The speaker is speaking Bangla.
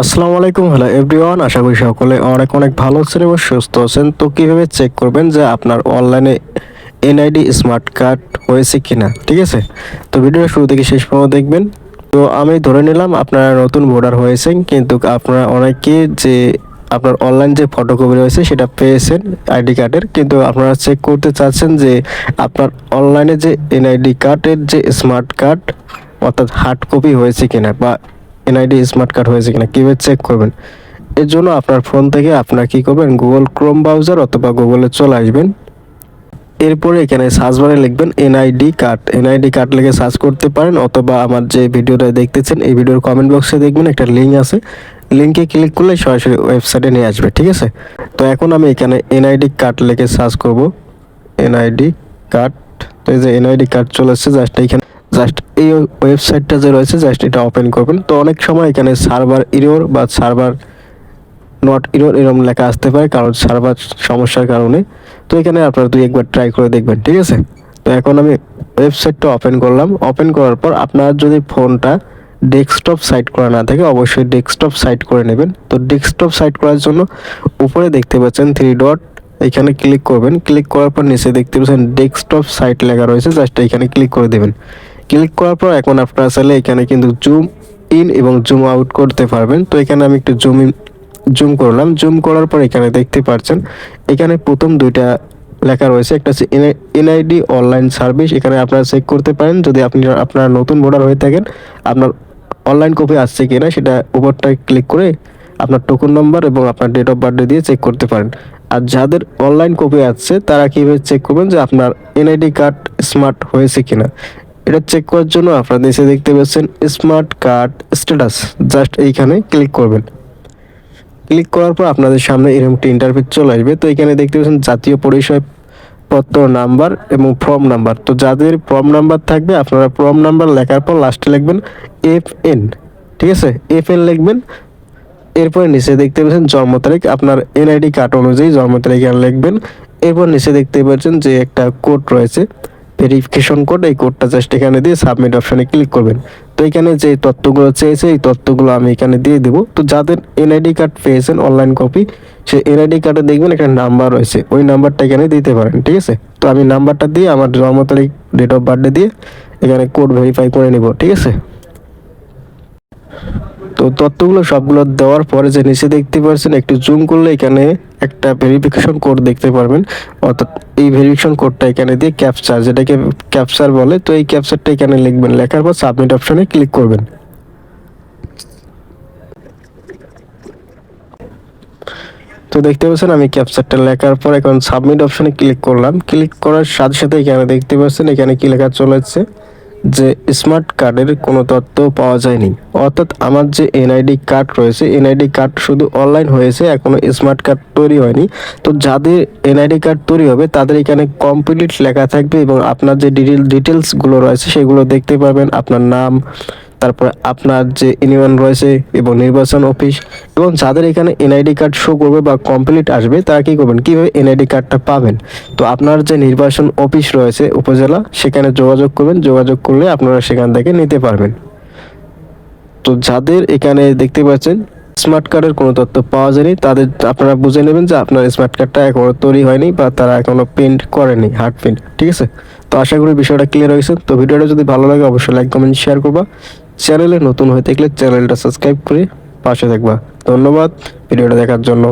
আসসালামু আলাইকুম, হ্যালো এভরিওয়ান। আশা করি সকলে অনেক অনেক ভালো আছেন এবং সুস্থ আছেন। তো কীভাবে চেক করবেন যে আপনার অনলাইনে এনআইডি স্মার্ট কার্ড হয়েছে কিনা? ঠিক আছে? তো ভিডিওটা শুরু থেকে শেষ পর্যন্ত দেখবেন। তো আমি ধরে নিলাম আপনারা নতুন ভোটার হয়েছেন কিন্তু আপনারা অনেকে যে আপনার অনলাইন যে ফটোকপি রয়েছে সেটা পেয়েছেন আইডি কার্ডের কিন্তু আপনারা চেক করতে চাচ্ছেন যে আপনার অনলাইনে যে এনআইডি কার্ডের যে স্মার্ট কার্ড অর্থাৎ হার্ড কপি হয়েছে কিনা বা এনআইডি স্মার্ট কার্ড হয়েছে কিনা কীভাবে চেক করবেন? এর জন্য আপনার ফোন থেকে আপনার কি করবেন? গুগল ক্রোম ব্রাউজার অথবা গুগলে চলে আসবেন। এরপরে এখানে সার্চ বারে লিখবেন এনআইডি কার্ড এনআইডি কার্ড লিখে সার্চ করতে পারেন অথবা আমার যে ভিডিওটা দেখতেছেন, এই ভিডিওর কমেন্ট বক্সে দেখবেন একটা লিঙ্ক আছে। লিঙ্কে ক্লিক করলে সরাসরি ওয়েবসাইটে নিয়ে আসবে, ঠিক আছে? তো এখন আমি এখানে এনআইডি কার্ড লিখে সার্চ করব। এনআইডি কার্ড তো এই যে এনআইডি কার্ড চলে এসেছে জাস্ট এইখানে জাস্ট এই ওয়েবসাইটটা যে রয়েছে জাস্ট এটা ওপেন করবেন। তো অনেক সময় এখানে সার্ভার ইরোর বা সার্ভার নট ইরোর এরকম লেখা আসতে পারে, কারণ সার্ভার সমস্যার কারণে। তো এখানে আপনারা দুই একবার ট্রাই করে দেখবেন, ঠিক আছে? তো এখন আমি ওয়েবসাইটটা ওপেন করলাম। ওপেন করার পর আপনার যদি ফোনটা ডেস্কটপ সাইট করা না থাকে, অবশ্যই ডেস্কটপ সাইট করে নেবেন। তো ডেস্কটপ সাইট করার জন্য উপরে দেখতে পাচ্ছেন থ্রি ডট এখানে ক্লিক করবেন। ক্লিক করার পর নিচে দেখতে পাচ্ছেন ডেস্কটপ সাইট লেখা রয়েছে জাস্ট এখানে ক্লিক করে দেবেন। ক্লিক করার পর এখন আপনারা চাইলে এখানে কিন্তু জুম ইন এবং জুম আউট করতে পারবেন। তো এখানে আমি একটু জুম ইন জুম করলাম। জুম করার পর এখানে দেখতে পাচ্ছেন, এখানে প্রথম দুইটা লেখা রয়েছে। একটা হচ্ছে এনআইডি অনলাইন সার্ভিস এখানে আপনারা চেক করতে পারেন। যদি আপনি, আপনার নতুন ভোটার হয়ে থাকেন, আপনার অনলাইন কপি আসছে কিনা, সেটা উপরটায় ক্লিক করে আপনার টোকন নম্বর এবং আপনার ডেট অফ বার্থডে দিয়ে চেক করতে পারেন। আর যাদের অনলাইন কপি আছে তারা কীভাবে চেক করবেন যে আপনার এনআইডি কার্ড স্মার্ট হয়েছে কিনা। এটা চেক করার জন্য আপনারা নিচে দেখতে পাচ্ছেন স্মার্ট কার্ড স্ট্যাটাস জাস্ট এইখানে ক্লিক করবেন। ক্লিক করার পর আপনাদের সামনে এরকম একটি ইন্টারফেস চলে আসবে। তো এখানে দেখতে পাচ্ছেন জাতীয় পরিচয় পত্র নাম্বার এবং ফর্ম নাম্বার তো যাদের ফর্ম নাম্বার থাকবে, আপনারা ফর্ম নাম্বার লেখার পর লাস্টে লিখবেন এফ এন ঠিক আছে? এফ এন লিখবেন। এরপরে নিচে দেখতে পাচ্ছেন জন্ম তারিখ। আপনার এনআইডি কার্ড অনুযায়ী জন্ম তারিখ লিখবেন। এরপর নিচে দেখতে পাচ্ছেন যে একটা কোড রয়েছে। ভেরিফিকেশন কোড এই কোডটা জাস্ট এখানে দিয়ে সাবমিট অপশানে ক্লিক করবেন। তো এখানে যে তথ্যগুলো চেয়েছে এই তথ্যগুলো আমি এখানে দিয়ে দেবো। তো যাদের এনআইডি কার্ড পেয়েছেন অনলাইন কপি সে এনআইডি কার্ডে দেখবেন একটা নাম্বার রয়েছে। ওই নাম্বারটা এখানে দিতে পারেন, ঠিক আছে? তো আমি নাম্বারটা দিয়ে আমার জন্ম তারিখ ডেট অফ বার্থডে দিয়ে এখানে কোড ভেরিফাই করে নেব, ঠিক আছে? তো তথ্যগুলো সবগুলো দেওয়ার পরে যে নিচে দেখতে পাচ্ছেন, একটু জুম করলে এখানে একটা ভেরিফিকেশন কোড দেখতে পারবেন। অর্থাৎ এই ভেরিফিকেশন কোডটা এখানে দিয়ে ক্যাপচার যেটাকে ক্যাপচার বলে, তো এই ক্যাপচারটা এখানে লিখবেন। লেখার পর সাবমিট অপশনে ক্লিক করবেন। তো দেখতে পাচ্ছেন, আমি ক্যাপচারটা লেখার পর এখন সাবমিট অপশনে ক্লিক করলাম। ক্লিক করার সাথে সাথে এখানে দেখতে পাচ্ছেন, এখানে কি লেখা চলেছে যে স্মার্ট কার্ডের কোনো তথ্য পাওয়া যায়নি। অর্থাৎ আমার যে এনআইডি কার্ড রয়েছে, এনআইডি কার্ড শুধু অনলাইন হয়েছে, এখনও স্মার্ট কার্ড তৈরি হয়নি। তো যাদের এনআইডি কার্ড তৈরি হবে, তাদের এখানে কমপ্লিট লেখা থাকবে এবং আপনার যে ডিটেল ডিটেলসগুলো রয়েছে, সেগুলো দেখতে পাবেন আপনার নাম তারপরে আপনার যে ইউনিয়ন রয়েছে এবং নির্বাচন অফিস এবং যাদের এখানে এনআইডি কার্ড শো করবে বা কমপ্লিট আসবে, তারা কী করবেন? কীভাবে এনআইডি কার্ডটা পাবেন? তো আপনার যে নির্বাচন অফিস রয়েছে উপজেলা, সেখানে যোগাযোগ করবেন। যোগাযোগ করলে আপনারা সেখান থেকে নিতে পারবেন। তো যাদের এখানে দেখতে পাচ্ছেন স্মার্ট কার্ডের কোনো তথ্য পাওয়া যায়নি, তাদের আপনারা বুঝে নেবেন যে আপনার স্মার্ট কার্ডটা এখনও তৈরি হয়নি বা তারা এখনও প্রিন্ট করেনি হার্ড প্রিন্ট ঠিক আছে? তো আশা করি বিষয়টা ক্লিয়ার হয়েছে। তো ভিডিওটা যদি ভালো লাগে, অবশ্যই লাইক কমেন্ট শেয়ার করবা। চ্যানেলে নতুন হয়ে থাকলে চ্যানেলটা সাবস্ক্রাইব করে পাশে থাকবা। ধন্যবাদ ভিডিওটা দেখার জন্য।